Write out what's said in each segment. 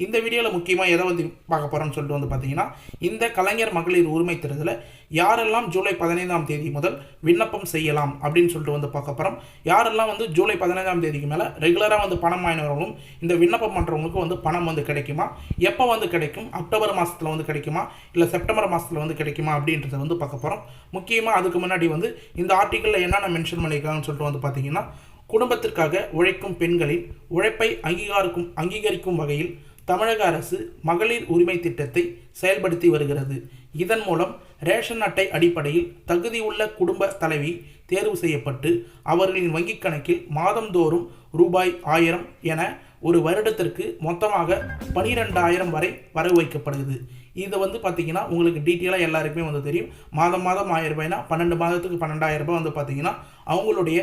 இந்த வீடியோவில் முக்கியமாக எதை வந்து பார்க்க போகிறோம்னு சொல்லிட்டு வந்து பார்த்தீங்கன்னா இந்த கலைஞர் மகளிர் உரிமை தேர்தலில் யாரெல்லாம் ஜூலை பதினைந்தாம் தேதி முதல் விண்ணப்பம் செய்யலாம் அப்படின்னு சொல்லிட்டு வந்து பார்க்க போகிறோம் யாரெல்லாம் வந்து ஜூலை பதினைந்தாம் தேதிக்கு மேலே ரெகுலராக வந்து பணம் வாங்கினவர்களும் இந்த விண்ணப்பம் பண்ணுறவங்களுக்கு வந்து பணம் வந்து கிடைக்குமா? எப்போ வந்து கிடைக்கும்? அக்டோபர் மாதத்தில் வந்து கிடைக்குமா? இல்லை செப்டம்பர் மாதத்தில் வந்து கிடைக்குமா? அப்படின்றத வந்து பார்க்க போகிறோம் முக்கியமாக அதுக்கு முன்னாடி வந்து இந்த ஆர்டிக்கலில் என்னென்ன மென்ஷன் பண்ணியிருக்காங்கன்னு சொல்லிட்டு வந்து பார்த்தீங்கன்னா குடும்பத்திற்காக உழைக்கும் பெண்களின் உழைப்பை அங்கீகாரிக்கும் அங்கீகரிக்கும் வகையில் தமிழக அரசு மகளிர் உரிமை திட்டத்தை செயல்படுத்தி வருகிறது. இதன் மூலம் ரேஷன் அட்டை அடிப்படையில் தகுதியுள்ள குடும்ப தலைவி தேர்வு செய்யப்பட்டு அவர்களின் வங்கிக் கணக்கில் மாதந்தோறும் ரூபாய் ஆயிரம் என ஒரு வருடத்திற்கு மொத்தமாக பனிரெண்டாயிரம் வரை வரவு வைக்கப்படுகிறது. இதை வந்து பார்த்தீங்கன்னா உங்களுக்கு டீட்டெயிலாக எல்லாருக்குமே வந்து தெரியும். மாதம் மாதம் ஆயிரம் ரூபாய்னா பன்னெண்டு மாதத்துக்கு பன்னெண்டாயிரம் ரூபாய் வந்து பார்த்தீங்கன்னா அவங்களுடைய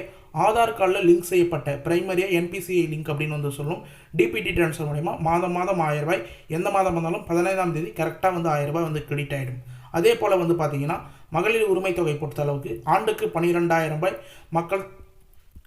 ஆதார் கார்டில் லிங்க் செய்யப்பட்ட பிரைமரியாக என்பிசிஐ லிங்க் அப்படின்னு வந்து சொல்லும். டிபிடி ட்ரான்ஸ்ஃபர் மூலயமா மாதம் மாதம் ஆயிரம் ரூபாய் எந்த மாதம் வந்தாலும் பதினைந்தாம் தேதி கரெக்டாக வந்து ஆயிரம் ரூபாய் வந்து கிரெடிட் ஆகிடும் அதே போல் வந்து பார்த்தீங்கன்னா மகளிர் உரிமை தொகை பொறுத்த அளவுக்கு ஆண்டுக்கு பன்னிரெண்டாயிரம் ரூபாய். மக்கள்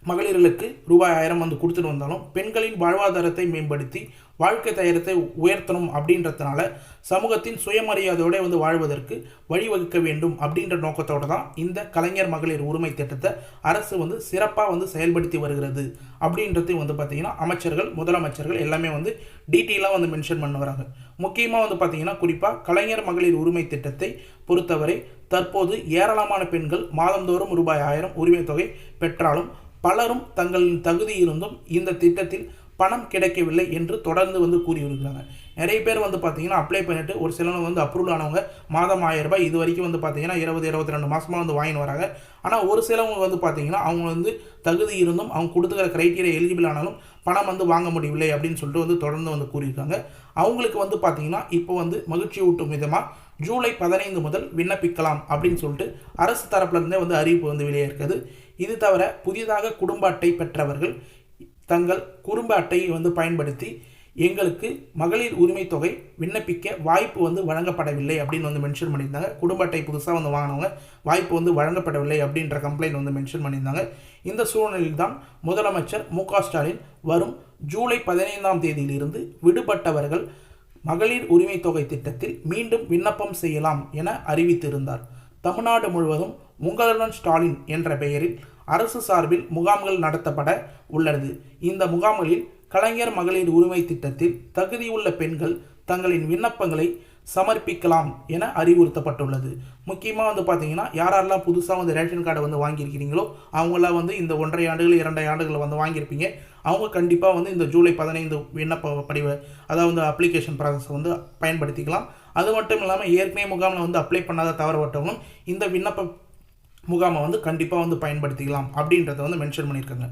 மகளிர்களுக்கு ரூபாய் ஆயிரம் வந்து கொடுத்துட்டு வந்தாலும் பெண்களின் வாழ்வாதாரத்தை மேம்படுத்தி வாழ்க்கை தயாரத்தை உயர்த்தணும் அப்படின்றதுனால சமூகத்தின் சுயமரியாதையோட வந்து வாழ்வதற்கு வழிவகுக்க வேண்டும் அப்படின்ற நோக்கத்தோடு தான் இந்த கலைஞர் மகளிர் உரிமை திட்டத்தை அரசு வந்து சிறப்பாக வந்து செயல்படுத்தி வருகிறது அப்படின்றது வந்து பார்த்திங்கன்னா அமைச்சர்கள் முதலமைச்சர்கள் எல்லாமே வந்து டீட்டெயிலாக வந்து மென்ஷன் பண்ண வராங்க. முக்கியமாக வந்து பார்த்திங்கன்னா குறிப்பாக கலைஞர் மகளிர் உரிமை திட்டத்தை பொறுத்தவரை தற்போது ஏராளமான பெண்கள் மாதந்தோறும் ரூபாய் ஆயிரம் உரிமை தொகை பெற்றாலும் பலரும் தங்களின் தகுதி இருந்தும் இந்த திட்டத்தில் பணம் கிடைக்கவில்லை என்று தொடர்ந்து வந்து கூறி வருகிறாங்க. நிறைய பேர் வந்து பார்த்தீங்கன்னா அப்ளை பண்ணிட்டு ஒரு சிலவங்க வந்து அப்ரூவல் ஆனவங்க மாதம் ஆயிரம் ரூபாய் இது வரைக்கும் வந்து பார்த்தீங்கன்னா இருபது இருபத்தி ரெண்டு மாதமாக வந்து வாங்கின்னு வராங்க. ஆனால் ஒரு சிலவங்க வந்து பார்த்தீங்கன்னா அவங்க வந்து தகுதி இருந்தும் அவங்க கொடுத்துக்கிற க்ரைட்டீரியா எலிஜிபிள் ஆனாலும் பணம் வந்து வாங்க முடியவில்லை அப்படின்னு சொல்லிட்டு வந்து தொடர்ந்து வந்து கூறியிருக்காங்க. அவங்களுக்கு வந்து பார்த்தீங்கன்னா இப்போ வந்து மகிழ்ச்சி ஊட்டும் விதமாக ஜூலை பதினைந்து முதல் விண்ணப்பிக்கலாம் அப்படின்னு சொல்லிட்டு அரசு தரப்புலேருந்தே வந்து அறிவிப்பு வந்து வெளியே இருக்குது இது தவிர புதிதாக குடும்ப அட்டை பெற்றவர்கள் தங்கள் குடும்ப அட்டையை வந்து பயன்படுத்தி எங்களுக்கு மகளிர் உரிமை தொகை விண்ணப்பிக்க வாய்ப்பு வந்து வழங்கப்படவில்லை அப்படின்னு வந்து மென்ஷன் பண்ணியிருந்தாங்க. குடும்ப அட்டை புதுசாக வந்து வாங்கினவங்க வாய்ப்பு வந்து வழங்கப்படவில்லை அப்படின்ற கம்ப்ளைண்ட் வந்து மென்ஷன் பண்ணியிருந்தாங்க. இந்த சூழ்நிலையில் தான் முதலமைச்சர் மு ஸ்டாலின் வரும் ஜூலை பதினைந்தாம் தேதியிலிருந்து விடுபட்டவர்கள் மகளிர் உரிமை தொகை திட்டத்தில் மீண்டும் விண்ணப்பம் செய்யலாம் என அறிவித்திருந்தார். தமிழ்நாடு முழுவதும் உங்களுடன் ஸ்டாலின் என்ற பெயரில் அரசு சார்பில் முகாம்கள் நடத்தப்பட உள்ளது. இந்த முகாம்களில் கலைஞர் மகளிர் உரிமை திட்டத்தில் தகுதியுள்ள பெண்கள் தங்களின் விண்ணப்பங்களை சமர்ப்பிக்கலாம் என அறிவுறுத்தப்பட்டுள்ளது. முக்கியமாக வந்து பார்த்தீங்கன்னா யாரெல்லாம் புதுசாக வந்து ரேஷன் கார்டை வந்து வாங்கியிருக்கிறீங்களோ அவங்களாம் வந்து இந்த ஒன்றரை ஆண்டுகள் இரண்டரை ஆண்டுகள் வந்து வாங்கியிருப்பீங்க. அவங்க கண்டிப்பாக வந்து இந்த ஜூலை பதினைந்து விண்ணப்ப படிவ அதாவது அப்ளிகேஷன் ப்ராசஸ் வந்து பயன்படுத்திக்கலாம். அது மட்டும் இல்லாமல் ஏற்கனவே முகாமில் வந்து அப்ளை பண்ணாத தவறப்பட்டவங்களும் இந்த விண்ணப்ப முகாமை வந்து கண்டிப்பாக வந்து பயன்படுத்திக்கலாம் அப்படின்றத வந்து மென்ஷன் பண்ணியிருக்காங்க.